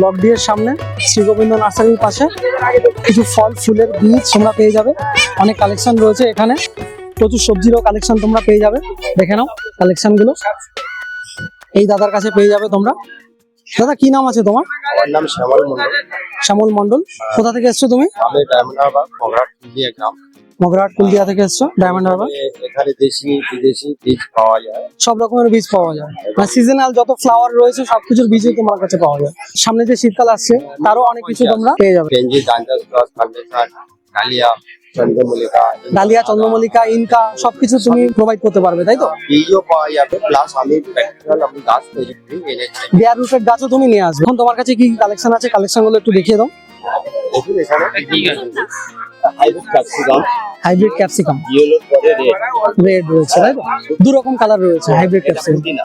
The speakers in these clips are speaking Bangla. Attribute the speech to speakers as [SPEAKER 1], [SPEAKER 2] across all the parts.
[SPEAKER 1] ব্লক ডি এর সামনে শ্রী গোবিন্দ নার্সারির পাশে কিছু ফল ফুলের বীজ তোমরা পেয়ে যাবে। অনেক কালেকশন রয়েছে এখানে। প্রচুর সবজিরও কালেকশন তোমরা পেয়ে যাবে। দেখে নাও কালেকশনগুলো এই দাদার কাছে পেয়ে যাবে তোমরা। দাদা কি নাম আছে তোমার?
[SPEAKER 2] আমার নাম শ্যামল মন্ডল
[SPEAKER 1] শ্যামল মন্ডল কোথা থেকে এসছো তুমি?
[SPEAKER 2] আমি গ্রাম।
[SPEAKER 1] মগরাট কুলদিয়া থেকে এসছো? ডায়মন্ড হারবার
[SPEAKER 2] এখানে দেশি বিদেশি বীজ পাওয়া যায়।
[SPEAKER 1] সব রকমের বীজ পাওয়া যায়। মানে সিজনাল যত ফ্লাওয়ার রয়েছে সবকিছুর বীজই তোমার কাছে পাওয়া যায়। সামনে যে শীতকাল আসছে তারও অনেক কিছু তোমরা পেয়ে যাবে।
[SPEAKER 2] বেঞ্জি ডান্ডাস প্লাস ফাউন্ডেশন ডালিয়া চন্দ্রমল্লিকা।
[SPEAKER 1] ডালিয়া চন্দ্রমল্লিকা ইনকা সবকিছু তুমি প্রোভাইড করতে পারবে তাই তো?
[SPEAKER 2] বীজও পাওয়া যাবে প্লাস আমি প্র্যাকটিক্যাল আমি গাছ তৈরি করি এনেছি
[SPEAKER 1] রুটের গাছও তুমি নিয়ে আসবে। এখন তোমার কাছে কি কালেকশন আছে? কালেকশনগুলো একটু দেখিয়ে দাও।
[SPEAKER 2] দেখুন এখানে। হাইব্রিড ক্যাপসিকাম
[SPEAKER 1] হাইব্রিড ক্যাপসিকাম
[SPEAKER 2] ইয়েলোর পরে রেড
[SPEAKER 1] রেড রয়েছে তাই তো? দু রকম কালার রয়েছে হাইব্রিড ক্যাপসিকাম
[SPEAKER 2] পুদিনা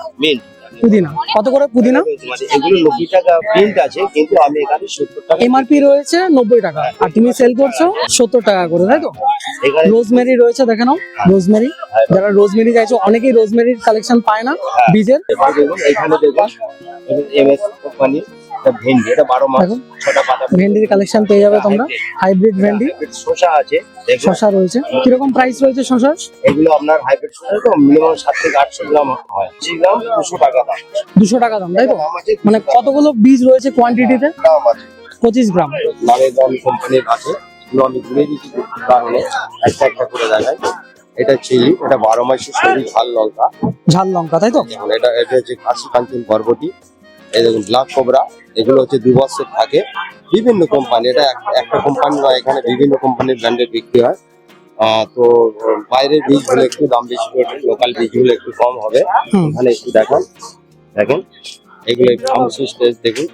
[SPEAKER 1] পুদিনা। কত করে পুদিনা?
[SPEAKER 2] মানে এগুলো নব্বই টাকা প্রিন্ট আছে কিন্তু আমি এখানে সত্তর টাকা
[SPEAKER 1] এমআরপি রয়েছে নব্বই টাকা। আর তুমি সেল করছ সত্তর টাকা করে তাই তো? রোজমেরি রয়েছে দেখে নাও রোজমেরি যারা রোজমেরি চাইছো অনেকেই রোজমেরির কালেকশন পায় না বীজের।
[SPEAKER 2] এখানে দেখুন এমএস কোম্পানি এটা ভেন্ডি এটা বারো মাস। ছটা পাতা
[SPEAKER 1] ভেন্ডির কালেকশন পেয়ে যাবে তোমরা। হাইব্রিড ভেন্ডি।
[SPEAKER 2] হাইব্রিড শসা আছে
[SPEAKER 1] শশা রয়েছে। কীরকম প্রাইস রয়েছে শশার
[SPEAKER 2] এগুলো আপনার হাইব্রিড শসা তো মিনিমাম সাত থেকে আটশো গ্রাম হয়। গ্রাম দুশো টাকা দাম।
[SPEAKER 1] দুশো টাকা দাম তাই তো? মানে কতগুলো বীজ রয়েছে কোয়ান্টিটিতে
[SPEAKER 2] দাম
[SPEAKER 1] পঁচিশ গ্রাম।
[SPEAKER 2] নারেগন কোম্পানির আছে কারণে। একটা একটা করে দেখাই। এটা চিলি এটা বারো মাসের শরীর ঝাল লঙ্কা।
[SPEAKER 1] ঝাল লঙ্কা তাই তো?
[SPEAKER 2] এটা এটা হচ্ছে কাশি কাঞ্চন বরবটি। এই দেখুন ব্ল্যাক কোবরা এগুলো হচ্ছে দু বছর থাকে। বিভিন্ন কোম্পানি এটা এক- একটা কোম্পানি নয় এখানে বিভিন্ন কোম্পানির ব্র্যান্ডের বিক্রি হয়। তো বাইরের বীজ হলে একটু দাম বেশি পড়বে লোকাল বীজ হলে একটু কম হবে। এখানে একটু দেখেন দেখেন এগুলো ফার্মেসি স্টেজ দেখুন।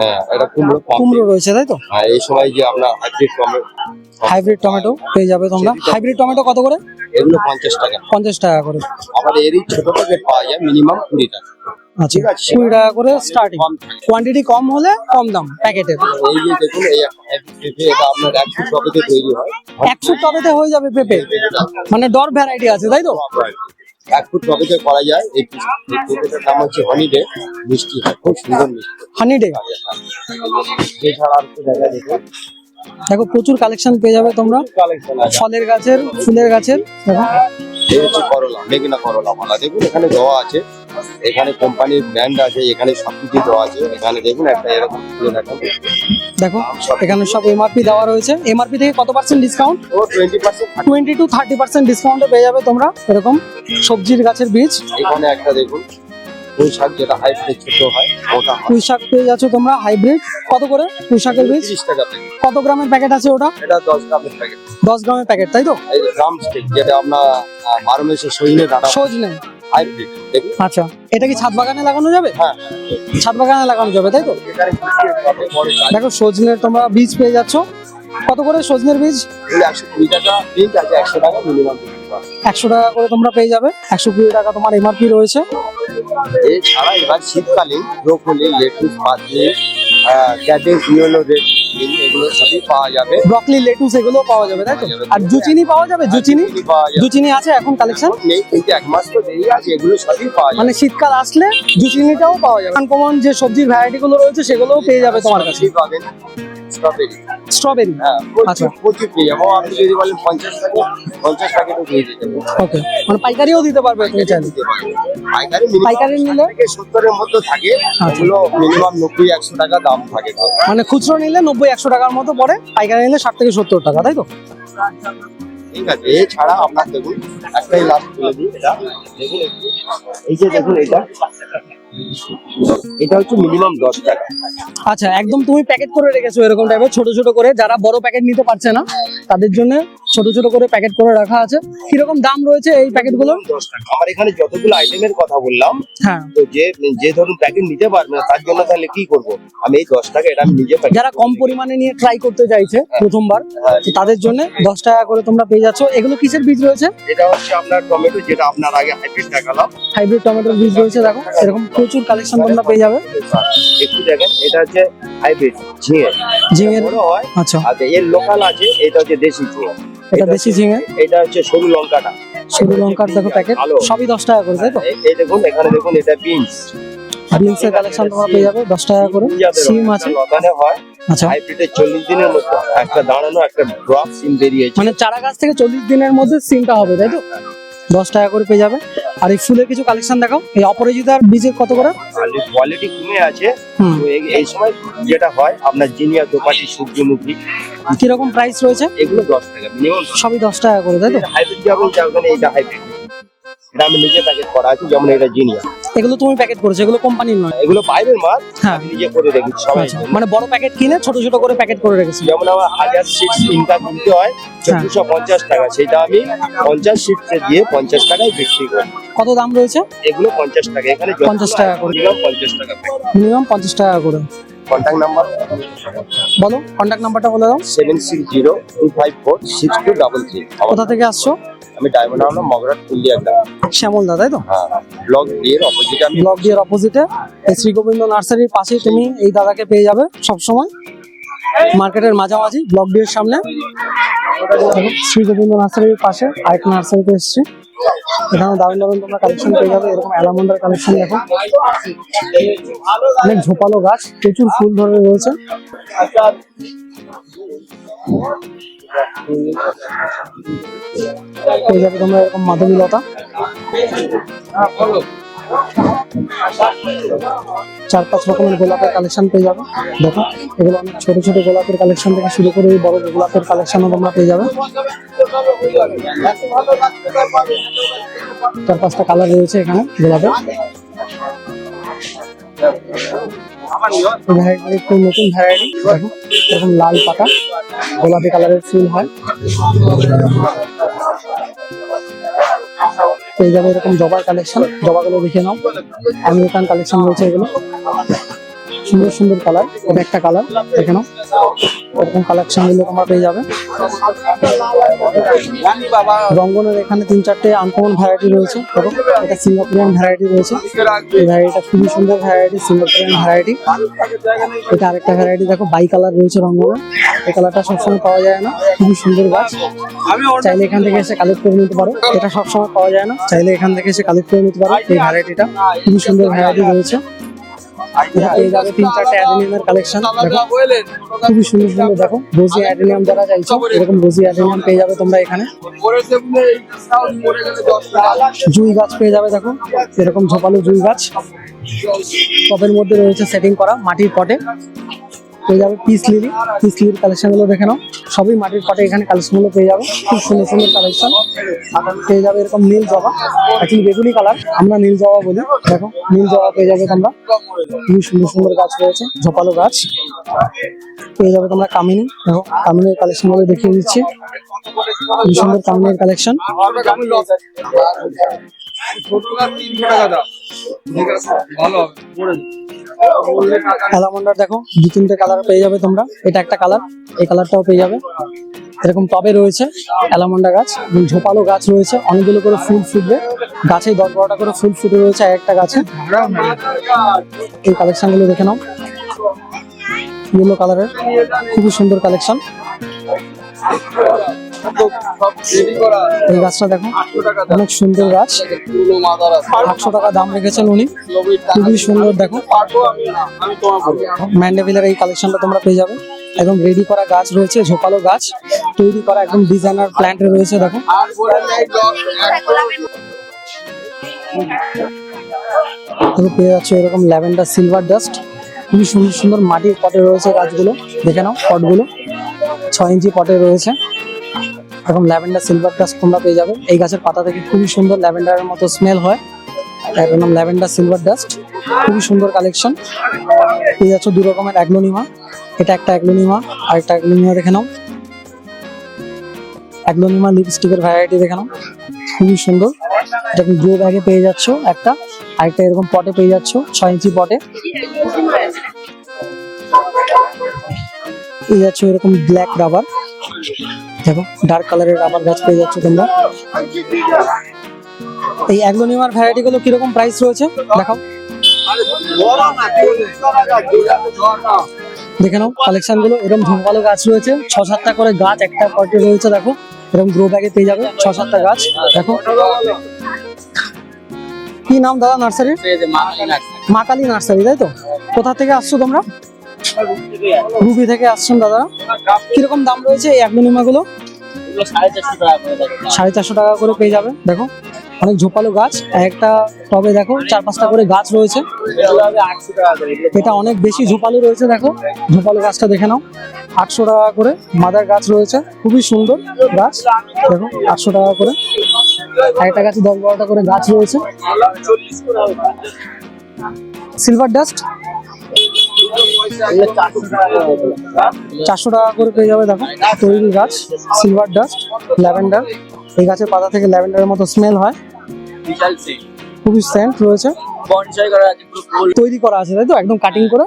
[SPEAKER 2] হ্যাঁ এটা কুমড়ো
[SPEAKER 1] কুমড়ো রয়েছে তাই তো?
[SPEAKER 2] আর এই সময় যে আপনার হাইব্রিড টমেটো
[SPEAKER 1] হাইব্রিড টমেটো পেয়ে যাবে তোমরা। হাইব্রিড টমেটো কত করে?
[SPEAKER 2] এগুলো পঞ্চাশ টাকা।
[SPEAKER 1] পঞ্চাশ টাকা করে।
[SPEAKER 2] আবার এরই ছোট প্যাকেট পাওয়া যায় মিনিমাম কুড়ি টাকা।
[SPEAKER 1] আচ্ছা। কুড়ি টাকা করে স্টার্টিং কোয়ান্টিটি কম হলে কম দাম প্যাকেটের
[SPEAKER 2] এই যে দেখুন এই পেঁপে এটা আপনার একশো টবেতে তৈরি হয়।
[SPEAKER 1] এক ফুট টবেতে হয়ে যাবে পেঁপে? মানে ডর ভ্যারাইটি আছে তাই তো?
[SPEAKER 2] এক ফুট টবেতে করা যায় এই পেঁপেটার নাম হচ্ছে হনিডে মিষ্টি হয় খুব সুন্দর মিষ্টি।
[SPEAKER 1] হানি ডে
[SPEAKER 2] এছাড়া আর একটু দেখা দেখুন।
[SPEAKER 1] দেখো প্রচুর কালেকশন পেয়ে যাবে তোমরা। ফলের গাছের ফুলের গাছের দেখো।
[SPEAKER 2] এই হচ্ছে করলা মেঘনা করলা মালা। দেখুন এখানে দেওয়া আছে। এখানে কোম্পানির ব্র্যান্ড আছে এখানে সবকিছু দেওয়া আছে। এখানে দেখুন একটা এরকম
[SPEAKER 1] দেখো এখানে সব এমআরপি দেওয়া রয়েছে। এমআরপি থেকে কত পার্সেন্ট ডিসকাউন্ট
[SPEAKER 2] ও টোয়েন্টি
[SPEAKER 1] টু থার্টি পার্সেন্ট ডিসকাউন্টে পেয়ে যাবে তোমরা। এরকম সবজির গাছের বীজ।
[SPEAKER 2] এখানে একটা দেখুন পুঁই শাক যেটা হাইব্রিড ছোট হয় ওটা
[SPEAKER 1] পুঁই শাক পেয়ে যাচ্ছ তোমরা হাইব্রিড কত করে পুঁই শাকের বীজ?
[SPEAKER 2] টাকা
[SPEAKER 1] কত গ্রামের প্যাকেট আছে ওটা?
[SPEAKER 2] এটা দশ গ্রামের প্যাকেট
[SPEAKER 1] দশ গ্রামের প্যাকেট তাই তো?
[SPEAKER 2] স্টিক যেটা আপনার আহ, বারো মাসে সজনে ডাটা
[SPEAKER 1] সজনে।
[SPEAKER 2] হাইব্রিড দেখুন।
[SPEAKER 1] আচ্ছা এটা কি ছাদ বাগানে লাগানো যাবে?
[SPEAKER 2] হ্যাঁ
[SPEAKER 1] ছাদ বাগানে লাগানো যাবে তাই তো। দেখো সজনে তোমরা বীজ পেয়ে যাচ্ছ। কত করে সজনের বীজ?
[SPEAKER 2] একশো কুড়ি টাকা বীজ আছে একশো টাকা মিনিমাম
[SPEAKER 1] একশো টাকা করে তোমরা পেয়ে যাবে। একশো কুড়ি টাকা তোমার এমআরপি রয়েছে।
[SPEAKER 2] এছাড়া এবার শীতকালীন ব্রোকলি লেটুস পাতলি ক্যাবেজ ইয়েলো রেড এগুলো সবই পাওয়া যাবে।
[SPEAKER 1] ব্রকলি লেটুস এগুলো পাওয়া যাবে তাই তো? আর জুচিনি পাওয়া যাবে? জুচিনি?
[SPEAKER 2] চিনি
[SPEAKER 1] জুচিনি আছে এখন কালেকশন
[SPEAKER 2] নেই কিন্তু এক মাস তো দেরি আছে এগুলো সবই পাওয়া যাবে।
[SPEAKER 1] মানে শীতকাল আসলে জুচিনিটাও পাওয়া যাবে। আনকমন যে সবজির ভ্যারাইটি গুলো রয়েছে সেগুলোও পেয়ে যাবে তোমার কাছে।
[SPEAKER 2] সবই পাবেন। স্ট্রবেরি
[SPEAKER 1] স্ট্রবেরি
[SPEAKER 2] হ্যাঁ
[SPEAKER 1] আচ্ছা।
[SPEAKER 2] প্রচুর পেয়ে যাব। আপনি যদি বলেন পঞ্চাশ টাকা পঞ্চাশ টাকাটা দিয়ে দিতে
[SPEAKER 1] ওকে মানে পাইকারিও দিতে পারবে তুমি চাইলে?
[SPEAKER 2] পাইকারি
[SPEAKER 1] পাইকারি নিলে?
[SPEAKER 2] সত্তরের মধ্যে থাকে। ওগুলো মিনিমাম নব্বই একশো টাকা দাম থাকে
[SPEAKER 1] মানে খুচরো নিলে নব্বই একশো টাকার মতো পড়ে পাইকারি নিলে ষাট থেকে সত্তর টাকা তাই তো?
[SPEAKER 2] ঠিক আছে এছাড়া আপনার দেখুন একটাই লাস্ট বলে দিই এটা। দেখুন এই যে দেখুন এটা। এটা হচ্ছে মিনিমাম দশ টাকা।
[SPEAKER 1] আচ্ছা একদম তুমি প্যাকেট করে রেখেছো এরকম টাইপের ছোট ছোট করে। যারা বড় প্যাকেট নিতে পারছে না, তাদের জন্য ছোট ছোট করে প্যাকেট করে রাখা আছে। কীরকম দাম রয়েছে এই প্যাকেটগুলোর
[SPEAKER 2] দশ টাকা। আমার এখানে যতগুলো আইটেমের কথা বললাম
[SPEAKER 1] হ্যাঁ।
[SPEAKER 2] তো যে যে ধরুন প্যাকেট নিতে পারবে না তার জন্য তাহলে কি করব? আমি এই দশ টাকা এটা আমি নিজে প্যাকেট
[SPEAKER 1] যারা কম পরিমাণে নিয়ে ট্রাই করতে চাইছে প্রথমবার তো তাদের জন্য দশ টাকা করে তোমরা পেয়ে যাচ্ছ। এগুলো কিসের বীজ রয়েছে?
[SPEAKER 2] এটা হচ্ছে আপনার টমেটো যেটা আপনার আগে হাইব্রিড দেখালাম।
[SPEAKER 1] হাইব্রিড টমেটোর বীজ রয়েছে দেখো। এরকম প্রচুর কালেকশন তোমরা পেয়ে যাবে।
[SPEAKER 2] একটু দেখেন এটা হচ্ছে হাইব্রিড ঝিঙে। বড় হয়।
[SPEAKER 1] আচ্ছা।
[SPEAKER 2] আচ্ছা এর লোকাল আছে এটা হচ্ছে দেশি ঝিঙে।
[SPEAKER 1] এটা দেশি ঝিঙে।
[SPEAKER 2] এটা হচ্ছে সরু লঙ্কাটা।
[SPEAKER 1] সরু লঙ্কার দেখো প্যাকেট। সবই দশ টাকা করে তাই তো?
[SPEAKER 2] এই- দেখুন এখানে দেখুন এটা বিনস।
[SPEAKER 1] বিনসের কালেকশন তোমরা পেয়ে যাবে দশ টাকা করে। সিম আছে।
[SPEAKER 2] লতানে হয়
[SPEAKER 1] আচ্ছা।
[SPEAKER 2] হাইব্রিডে চল্লিশ দিনের মতো একটা দাঁড়ানো একটা ড্রপ সিম বেরিয়েছে
[SPEAKER 1] মানে চারা গাছ থেকে চল্লিশ দিনের মধ্যে সিমটা হবে তাই তো? দশ টাকা করে পেয়ে যাবে। আর এই ফুলের কিছু কালেকশন দেখাও। এই অপরাজিতার বীজের কত করে?
[SPEAKER 2] কোয়ালিটি কমে আছে। তো এই- এই সময় যেটা হয় আপনার জিনিয়া দোপাটি সূর্যমুখী।
[SPEAKER 1] কীরকম প্রাইস রয়েছে?
[SPEAKER 2] এগুলো দশ টাকা মিনিমাম
[SPEAKER 1] সবই দশ টাকা করে তাই তো?
[SPEAKER 2] হাইব্রিড যাবেন যাবেন এইটা হাইব্রিড এটা আমি নিজে প্যাকেট করা আছে যেমন এটা জিনিয়া।
[SPEAKER 1] এগুলো তুমি প্যাকেট করেছ এগুলো কোম্পানির নয়।
[SPEAKER 2] এগুলো বাইরের মাল
[SPEAKER 1] হ্যাঁ।
[SPEAKER 2] নিজে করে রেখেছি সবাই
[SPEAKER 1] আচ্ছা মানে বড় প্যাকেট কিনে ছোট ছোট করে প্যাকেট করে রেখেছি।
[SPEAKER 2] যেমন আমার হাজার সিট ইনকাম কিনতে হয় চোদ্দশো পঞ্চাশ টাকা সেটা আমি পঞ্চাশ সিটে দিয়ে পঞ্চাশ টাকায় বিক্রি করি।
[SPEAKER 1] কত দাম রয়েছে?
[SPEAKER 2] এগুলো পঞ্চাশ টাকা এখানে
[SPEAKER 1] 50 টাকা করে।
[SPEAKER 2] মিনিমাম পঞ্চাশ টাকা
[SPEAKER 1] মিনিমাম পঞ্চাশ টাকা করে।
[SPEAKER 2] কন্ট্যাক্ট নাম্বার
[SPEAKER 1] বলো কন্ট্যাক্ট নাম্বারটা বলে দাও।
[SPEAKER 2] Seven six zero two five four six two double three
[SPEAKER 1] কোথা থেকে আসছো?
[SPEAKER 2] আমি ডায়মন্ড হাওড়া মগরাট পুলিয়া গ্রাম
[SPEAKER 1] শ্যামলদা তাই তো?
[SPEAKER 2] হ্যাঁ ব্লক ডি এর অপোজিটে আমি
[SPEAKER 1] ব্লক ডিয়ার অপোজিটে এই শ্রীগোবিন্দ নার্সারির পাশেই তুমি এই দাদাকে পেয়ে যাবে সব সময় মার্কেটের মাঝামাঝি ব্লক ডিয়ের সামনে। দেখো, শ্রীগোবিন্দ নার্সারির পাশে আরেকটা নার্সারিতে এসেছি। এখানে দারুণ দারুণ তোমরা কালেকশন পেয়ে যাবে। এরকম অ্যালামন্ডার কালেকশন দেখো। অনেক ঝোপালো গাছ প্রচুর ফুল ধরে রয়েছে। পেয়ে যাবে তোমরা এরকম মাধবী লতা চার পাঁচ রকমের গোলাপের কালেকশন পেয়ে যাবে। দেখো এগুলো অনেক ছোট ছোট গোলাপের কালেকশন থেকে শুরু করে বড় গোলাপের কালেকশনও তোমরা পেয়ে যাবে। চার পাঁচটা কালার রয়েছে এখানে গোলাপের। ভ্যারাইটি একটু নতুন ভ্যারাইটি দেখো। এরকম লাল পাতা, গোলাপি কালারের ফুল হয়। এই যাবে এরকম জবার কালেকশন জবাগুলো দেখে নাও। আমেরিকান কালেকশন রয়েছে এগুলো। সুন্দর সুন্দর কালার। এটা একটা কালার, দেখে নাও। এরকম কালেকশনগুলো তোমরা পেয়ে যাবে। রঙ্গনের এখানে তিন চারটে আনকমন ভ্যারাইটি রয়েছে। এটা সিঙ্গাপুরিয়ান ভ্যারাইটি রয়েছে। ভ্যারাইটিটা খুবই সুন্দর ভ্যারাইটি সিঙ্গাপুরিয়ান ভ্যারাইটি এটা আরেকটা ভ্যারাইটি দেখো বাই কালার রয়েছে রঙ্গনের। এই কালারটা সবসময় পাওয়া যায় না। খুবই সুন্দর গাছ। চাইলে এখান থেকে এসে কালেক্ট করে নিতে পারো। এটা সবসময় পাওয়া যায় না। চাইলে এখান থেকে এসে কালেক্ট করে নিতে পারো এই ভ্যারাইটিটা খুবই সুন্দর ভ্যারাইটি রয়েছে। তিন চারটে অ্যাডেনিয়ামের কালেকশন দেখো। খুবই সুন্দর সুন্দর দেখো রোজি অ্যাডেনিয়াম যারা চাইছো এরকম রোজি অ্যাডেনিয়াম পেয়ে যাবে তোমরা এখানে। জুই গাছ পেয়ে যাবে দেখো এরকম ঝোপালো জুই গাছ। টপের মধ্যে রয়েছে সেটিং করা মাটির পটে পেয়ে যাবে পিস লিলি, পিস লিলির কালেকশনগুলো দেখে নাও। সবই মাটির পটে এখানে কালেকশনগুলো পেয়ে যাবে। খুব সুন্দর সুন্দর কালেকশন। পেয়ে যাবে এরকম নীল জবা। অ্যাকচুয়ালি বেগুনি কালার, আমরা নীল জবা বলি। দেখো, নীল জবা পেয়ে যাবে তোমরা। খুবই সুন্দর সুন্দর গাছ রয়েছে, ঝোপালো গাছ। পেয়ে যাবে তোমরা কামিনী। দেখো, কামিনীর কালেকশনগুলো দেখিয়ে দিচ্ছি। খুবই সুন্দর কামিনীর কালেকশন। অ্যালামন্ডার দেখো, দু তিনটে কালার পেয়ে যাবে তোমরা। এটা একটা কালার, এই কালারটাও পেয়ে যাবে। এরকম টবে রয়েছে অ্যালামন্ডা গাছ ঝোপালো গাছ রয়েছে। অনেকগুলো করে ফুল ফুটবে। গাছে দশ বারোটা করে ফুল ফুটে রয়েছে এক একটা গাছে। এই কালেকশনগুলো দেখে নাও। ইয়েলো কালারের খুবই সুন্দর কালেকশন এই গাছটা দেখো, অনেক সুন্দর গাছ। আটশো টাকা দাম রেখেছেন উনি। খুবই সুন্দর, দেখো। ম্যান্ডেভিলের এই কালেকশনটা তোমরা পেয়ে যাবে। একদম রেডি করা গাছ রয়েছে, ঝোপালো গাছ। তৈরি করা একদম ডিজাইনার প্ল্যান্ট রয়েছে, দেখো। পেয়ে যাচ্ছ এরকম ল্যাভেন্ডার, সিলভার ডাস্ট খুবই সুন্দর সুন্দর মাটির পটে রয়েছে গাছগুলো। দেখে নাও পটগুলো ছয় ইঞ্চি পটে রয়েছে। এরকম ল্যাভেন্ডার সিলভার ডাস্ট তোমরা পেয়ে যাবে। এই গাছের পাতা থেকে খুবই সুন্দর ল্যাভেন্ডারের মতো স্মেল হয়। এটার নাম ল্যাভেন্ডার সিলভার ডাস্ট। খুবই সুন্দর কালেকশন পেয়ে যাচ্ছ দু রকমের অ্যাগ্লোনিমা এটা একটা অ্যাগ্লোনিমা আর একটা অ্যাগ্লোনিমা দেখে নাও। অ্যাগ্লোনিমা লিপস্টিকের ভ্যারাইটি দেখে নাও। খুবই সুন্দর। এটা তুমি গ্রো ব্যাগে পেয়ে যাচ্ছ একটা। আরেকটা এরকম পটে পেয়ে যাচ্ছ, ছয় ইঞ্চি পটে পেয়ে যাচ্ছ এরকম ব্ল্যাক রাবার দেখো ডার্ক কালারের রাবার গাছ পেয়ে যাচ্ছ তোমরা। এই অ্যাগ্লোনিমার ভ্যারাইটি গুলো কীরকম প্রাইস রয়েছে? দেখাও। দেখে নাও কালেকশনগুলো এরকম ঝুমকালো গাছ রয়েছে। ছ সাতটা করে গাছ একটা পটে রয়েছে দেখো। এরকম গ্রো ব্যাগে পেয়ে যাবে ছ সাতটা গাছ দেখো। কি নাম দাদা নার্সারির মা কালী নার্সারি তাই তো? কোথা থেকে আসছো তোমরা? রুবি থেকে আসছেন দাদা। কীরকম দাম রয়েছে এই অ্যাগ্লোনিমা গুলো? সাড়ে চারশো টাকা করে পেয়ে যাবে। দেখো, অনেক ঝোপালো গাছ। একটা টবে দেখো, চার পাঁচটা করে গাছ রয়েছে। এটা অনেক বেশি ঝোপালো রয়েছে, দেখো। ঝোপালো গাছটা দেখে নাও। আটশো টাকা করে মাদার গাছ রয়েছে। খুবই সুন্দর গাছ। দেখো, আটশো টাকা করে। একটা গাছে দশ বারোটা করে গাছ রয়েছে। সিলভার ডাস্ট চারশো টাকা করে পেয়ে যাবে, দেখো, তৈরি গাছ সিলভার ডাস্ট ল্যাভেন্ডার এই গাছের পাতা থেকে ল্যাভেন্ডারের মতো স্মেল হয়। খুবই সেন্ট রয়েছে। তৈরি করা আছে, তাই তো? একদম কাটিং করে।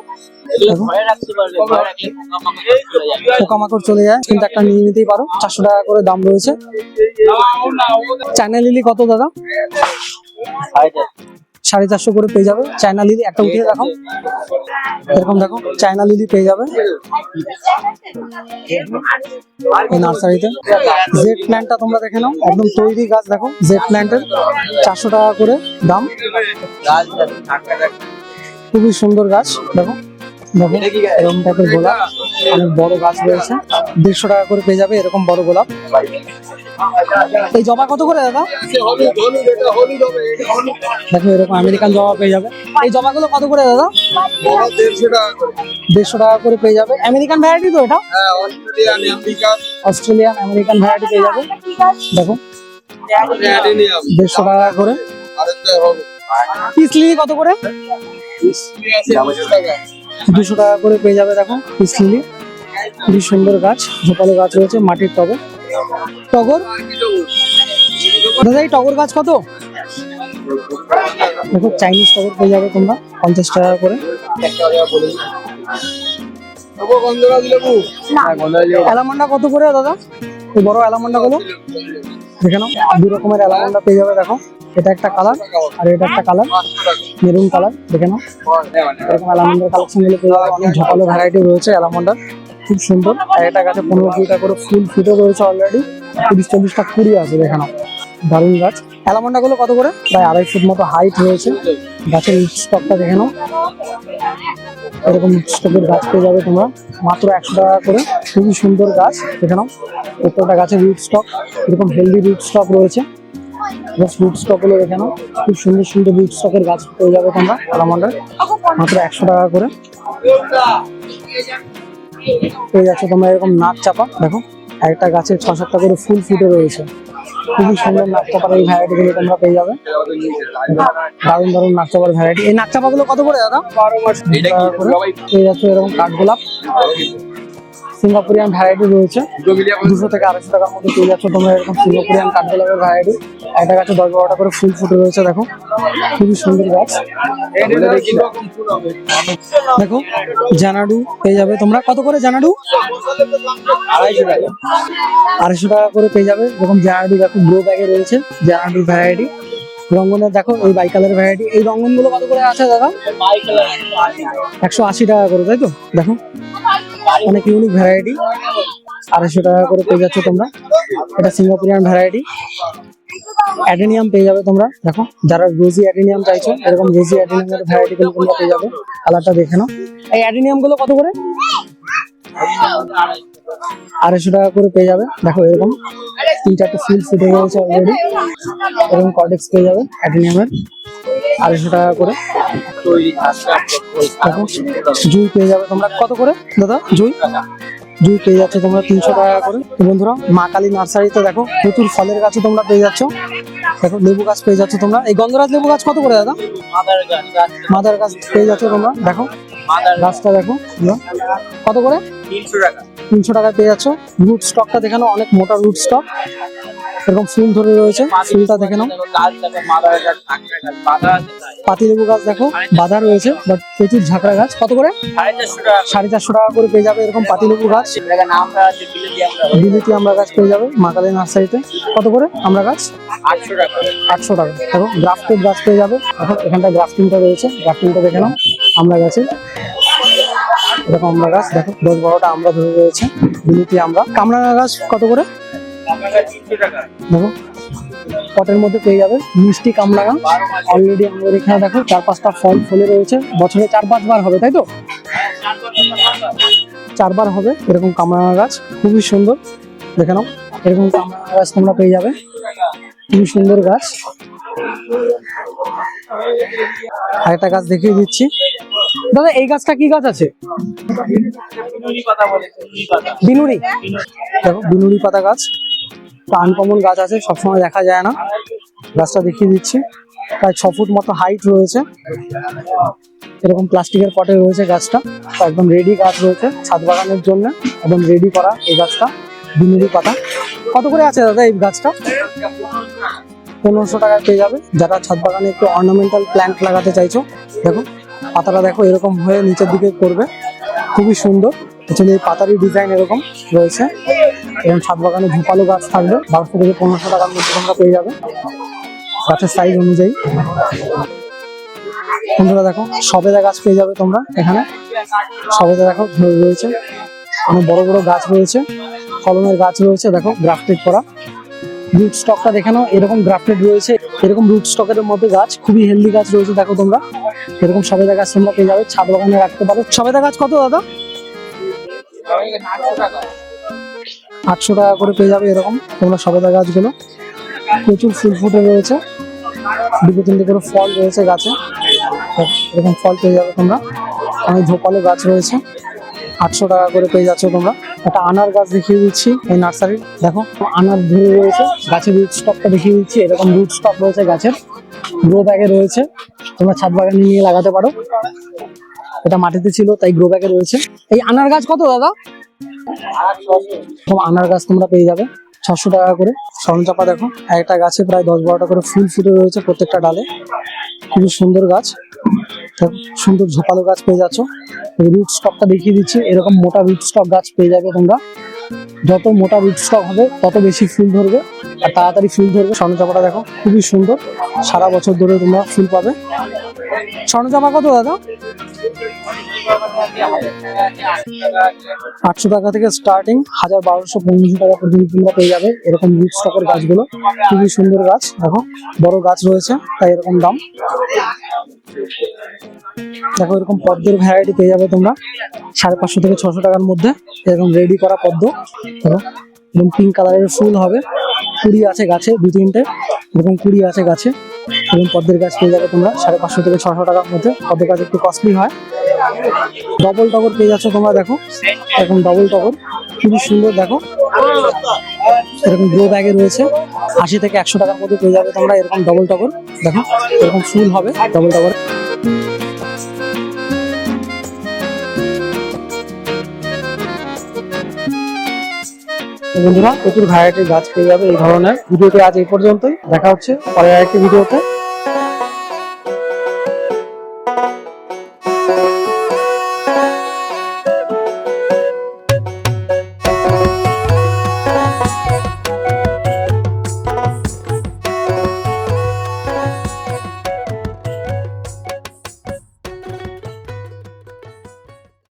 [SPEAKER 3] পোকামাকড় চলে
[SPEAKER 1] যায়, কিন্তু একটা নিয়ে নিতেই পারো। চারশো টাকা করে দাম রয়েছে। চায়না লিলি কত, দাদা?
[SPEAKER 3] সাড়ে চারশো।
[SPEAKER 1] করে পেয়ে যাবে। চায়না লিলি একটা উঠিয়ে দেখো এরকম দেখো, চায়না লিলি পেয়ে যাবে। এই নার্সারিতে। জেড প্ল্যান্টটা তোমরা দেখে নাও, একদম তৈরি গাছ দেখো জেড প্ল্যান্টের চারশো টাকা করে দাম। খুবই সুন্দর গাছ, দেখো। দেখো, এরকম টাইপের গোলাপ। অনেক বড় গাছ রয়েছে। দেড়শো টাকা করে পেয়ে যাবে এরকম বড় গোলাপ। এই জবা কত করে দাদা? দেখো, এরকম আমেরিকান জবা পেয়ে যাবে। এই জবাগুলো কত করে দাদা? দেড়শো টাকা করে পেয়ে যাবে। আমেরিকান ভ্যারাইটি তো এটা? অস্ট্রেলিয়ান, আমেরিকান ভ্যারাইটি পেয়ে যাবে। দেখো, দেড়শো টাকা করে। পিস লিলি কত করে? দুশো টাকা করে পেয়ে যাবে, দেখো পিস লিলি খুবই সুন্দর গাছ, ঝোপালো গাছ রয়েছে মাটির টবে। টগর? দাদা এই টগর গাছ কত? দেখো চাইনিজ টগর পেয়ে যাবে তোমরা পঞ্চাশ টাকা করে। অ্যালামন্ডা কত করে দাদা? এই বড় অ্যালামন্ডা গুলো? দেখে নাও দু রকমের অ্যালামন্ডা পেয়ে যাবে দেখো। এটা একটা কালার আর এটা একটা কালার মেরুন কালার দেখে নাও। এরকম অ্যালামন্ডার কালেকশনগুলো পেয়ে যাবে অনেক ঝোপালো ভ্যারাইটি রয়েছে অ্যালামন্ডার। খুব সুন্দর। একটা গাছে পনেরো কুড়িটা করে ফুল ফুটে রয়েছে অলরেডি তিরিশ চল্লিশটা কুড়ি আছে দেখে নাও দারুণ গাছ। অ্যালামন্ডা গুলো কত করে? প্রায় আড়াই ফুট মতো হাইট রয়েছে। গাছের স্টকটা দেখে নাও। এরকম স্টকের গাছ পেয়ে যাবে তোমরা। মাত্র একশো টাকা করে। খুবই সুন্দর গাছ। দেখে নাও। প্রত্যেকটা গাছের রুট স্টক এরকম হেলদি রুট স্টক রয়েছে। রুট স্টকগুলো দেখে নাও। খুব সুন্দর সুন্দর রুট স্টকের গাছ পেয়ে যাবে তোমরা আলামন্ডার মাত্র একশো টাকা করে। পেয়ে যাচ্ছে তোমরা এরকম নাক চাপা। দেখো একটা গাছে ছ সাতটা করে ফুল ফুটে রয়েছে। খুবই সুন্দর নাক চাপার এই ভ্যারাইটি গুলো তোমরা পেয়ে যাবে। দারুণ দারুণ নাক চাপার ভ্যারাইটি এই নাক চাপা গুলো কত করে দাদা? বারো মাস পেয়ে যাচ্ছে এরকম কাঠগোলাপ। সিঙ্গাপুরিয়ান ভ্যারাইটি রয়েছে। দুশো থেকে আড়াইশো টাকার মধ্যে পেয়ে যাচ্ছ তোমরা এরকম সিঙ্গাপুরিয়ান কাঠগোলাপের ভ্যারাইটি একটা গাছে দশ বারোটা করে ফুল ফুটে রয়েছে দেখো। খুবই সুন্দর গাছ। দেখো জানাডু পেয়ে যাবে তোমরা। কত করে জানাডু?
[SPEAKER 3] আড়াইশো টাকা।
[SPEAKER 1] আড়াইশো টাকা করে পেয়ে যাবে। এরকম জানাডু দেখো গ্রো ব্যাগে রয়েছে। জানাডুর ভ্যারাইটি রঙ্গনের, দেখো, এই বাই কালার ভ্যারাইটি এই রঙ্গনগুলো কত করে আছে, দাদা? একশো আশি টাকা করে, তাই তো? দেখো, অনেক ইউনিক ভ্যারাইটি আড়াইশো টাকা করে পেয়ে যাচ্ছ তোমরা। এটা সিঙ্গাপুরিয়ান ভ্যারাইটি অ্যাডেনিয়াম পেয়ে যাবে তোমরা। দেখো, যারা রোজি অ্যাডেনিয়াম চাইছো, এরকম রোজি অ্যাডেনিয়ামের ভ্যারাইটি গুলো তোমরা পেয়ে যাবে। কালারটা দেখে নাও। এই অ্যাডেনিয়ামগুলো কত করে? আড়াইশো টাকা করে পেয়ে যাবে। দেখো এরকম। তিন চারটে ফুল ফুটে রয়েছে অলরেডি এরকম কর্ডেক্স পেয়ে যাবে অ্যাডেনিয়ামের আড়াইশো টাকা করে। দেখো, জুই পেয়ে যাবে তোমরা। কত করে? দাদা, জুই? জুই পেয়ে যাচ্ছে তোমরা তিনশো টাকা করে। বন্ধুরা, মা কালী নার্সারিতে দেখো, প্রচুর ফলের গাছও তোমরা পেয়ে যাচ্ছ। দেখো, লেবু গাছ পেয়ে যাচ্ছ তোমরা। এই গন্ধরাজ লেবু গাছ কত করে, দাদা?
[SPEAKER 3] মাদার গাছ
[SPEAKER 1] পেয়ে যাচ্ছ তোমরা। দেখো, গাছটা দেখো। কত করে?
[SPEAKER 3] তিনশো টাকা।
[SPEAKER 1] তিনশো টাকায় পেয়ে যাচ্ছ। রুট স্টকটা দেখে নাও, অনেক মোটা রুট স্টক এরকম ফুল ধরে রয়েছে, ফুলটা দেখে নাও।
[SPEAKER 3] গাছ দেখো মাদার গাছ গাছ
[SPEAKER 1] গাছ দেখো, বাঁধা রয়েছে বাট প্রচুর ঝাঁকড়া গাছ। কত করে?
[SPEAKER 3] সাড়ে চারশো টাকা
[SPEAKER 1] করে পেয়ে যাবে এরকম গাছ।
[SPEAKER 3] আছে বিলেতি আমরা
[SPEAKER 1] বিলিতি আমরা গাছ পেয়ে যাবে মাকালি নার্সারিতে। কত করে আমরা গাছ?
[SPEAKER 3] আটশো টাকা।
[SPEAKER 1] আটশো টাকা দেখো গ্রাফটেড গাছ পেয়ে যাবে। এখন এখানটা গ্রাফটিংটা রয়েছে গ্রাফটিংটা দেখে নাও, আমরা গাছে দেখো আমরা গাছ, দেখো, দশ বারোটা আমরা ধরে রয়েছে। বিলিতি আমরা। কামরাঙা গাছ কত করে? দেখো, পটের মধ্যে পেয়ে যাবে মিষ্টি কামরাঙা। অলরেডি আমাদের এখানে দেখো, চার পাঁচটা ফল ফলে রয়েছে। বছরে চার পাঁচবার হবে, তাই তো? চারবার হবে, এরকম কামরাঙা গাছ। খুবই সুন্দর। দেখে নাও, এরকম কামরাঙা গাছ তোমরা পেয়ে যাবে। খুবই সুন্দর গাছ। আরেকটা গাছ দেখিয়ে দিচ্ছি। দাদা, এই গাছটা কি গাছ আছে? বিনুরি। দেখো, বিনুরি পাতা গাছ। আনকমন গাছ আছে, সবসময় দেখা যায় না। গাছটা দেখিয়ে দিচ্ছি। প্রায় ছ ফুট মতো হাইট রয়েছে। এরকম প্লাস্টিকের পটে রয়েছে গাছটা। একদম রেডি গাছ রয়েছে ছাদ বাগানের জন্য। একদম রেডি করা এই গাছটা, বিনুরি পাতা। কত করে আছে দাদা এই গাছটা? পনেরোশো টাকায় পেয়ে যাবে। যারা ছাদ বাগানে একটু অর্নামেন্টাল প্ল্যান্ট লাগাতে চাইছো, দেখো। পাতাটা দেখো এরকম হয়ে নিচের দিকে করবে। খুবই সুন্দর। পেছনে পাতারই ডিজাইন এরকম রয়েছে। এবং ছাদ বাগানে ঝোপালো গাছ থাকবে। বারোশো থেকে পনেরোশো টাকার মধ্যে তোমরা পেয়ে যাবে। গাছের সাইজ অনুযায়ী। বন্ধুরা দেখো, সবেদা গাছ পেয়ে যাবে তোমরা এখানে। সবেদা দেখো রয়েছে। অনেক বড় বড় গাছ রয়েছে। কলমের গাছ রয়েছে, দেখো গ্রাফটেড করা। রুট স্টকটা দেখে নাও এরকম গ্রাফটেড রয়েছে, এরকম রুট স্টকের মধ্যে গাছ, খুবই হেলদি গাছ রয়েছে, দেখো তোমরা। এরকম সবেদা গাছ তোমরা পেয়ে যাবে, ছাদ বাগানে রাখতে পারো। সবেদা গাছ কত, দাদা?
[SPEAKER 3] আটশো টাকা
[SPEAKER 1] করে পেয়ে যাবে এরকম, তোমরা সবেদা গাছগুলো। প্রচুর ফুল ফুটে রয়েছে। দুটো তিনটে করে ফল রয়েছে গাছে। এরকম ফল পেয়ে যাবে তোমরা। অনেক ঝোপালো গাছ রয়েছে। আটশো টাকা করে পেয়ে যাচ্ছ তোমরা। একটা আনার গাছ দেখিয়ে দিচ্ছি এই নার্সারি দেখো আনার ধরে রয়েছে গাছের রুট স্টকটা দেখিয়ে দিচ্ছি। এরকম রুট স্টক রয়েছে গাছের। গ্রো ব্যাগে রয়েছে। তোমরা ছাদ বাগানে নিয়ে লাগাতে পারো। এটা মাটিতে ছিল তাই গ্রো ব্যাগে রয়েছে। এই আনার গাছ কত দাদা? আনার গাছ তোমরা পেয়ে যাবে। ছশো টাকা করে। স্বর্ণচাপা দেখো, একটা গাছে প্রায় দশ বারোটা করে ফুল ফুটে রয়েছে প্রত্যেকটা ডালে। খুবই সুন্দর গাছ। সুন্দর ঝোপালো গাছ পেয়ে যাচ্ছ। রুট স্টকটা দেখিয়ে দিচ্ছি। এরকম মোটা রুট স্টক গাছ পেয়ে যাবে তোমরা। যত মোটা রুট স্টক হবে, তত বেশি ফুল ধরবে আর তাড়াতাড়ি ফুল ধরবে। স্বর্ণচাপাটা দেখো, খুবই সুন্দর। সারা বছর ধরে তোমরা ফুল পাবে। স্বর্ণচাপা কত দাদা? আটশো টাকা থেকে স্টার্টিং হাজার বারোশো পনেরোশো টাকা পর্যন্ত তোমরা পেয়ে যাবে এরকম রুট স্টকের গাছগুলো। খুবই সুন্দর গাছ, দেখো, বড় গাছ রয়েছে, তাই এরকম দাম। দেখো, এরকম পদ্মের ভ্যারাইটি পেয়ে যাবে তোমরা, সাড়ে পাঁচশো থেকে ছশো টাকার মধ্যে, এরকম রেডি করা পদ্ম। দেখো, এরকম পিঙ্ক কালারের ফুল হবে। কুড়ি আছে গাছে, দু তিনটে, এরকম কুড়ি আছে গাছে। এরকম পদ্মের গাছ পেয়ে যাবে তোমরা। সাড়ে পাঁচশো থেকে ছশো টাকার মধ্যে। পদ্মের গাছ একটু কস্টলি হয়। ডবল টগর পেয়ে যাচ্ছ তোমরা, দেখো। এরকম ডবল টগর খুবই সুন্দর, দেখো। এরকম গ্রো ব্যাগে রয়েছে। আশি থেকে একশো টাকার মধ্যে পেয়ে যাবে তোমরা এরকম ডবল টগর দেখো, এরকম ফুল হবে ডবল টগর বন্ধুরা, প্রচুর ভ্যারাইটির গাছ পেয়ে যাবে এই ধরনের। ভিডিওটি আজ এই পর্যন্তই। দেখা হচ্ছে পরের আরেকটি ভিডিওতে।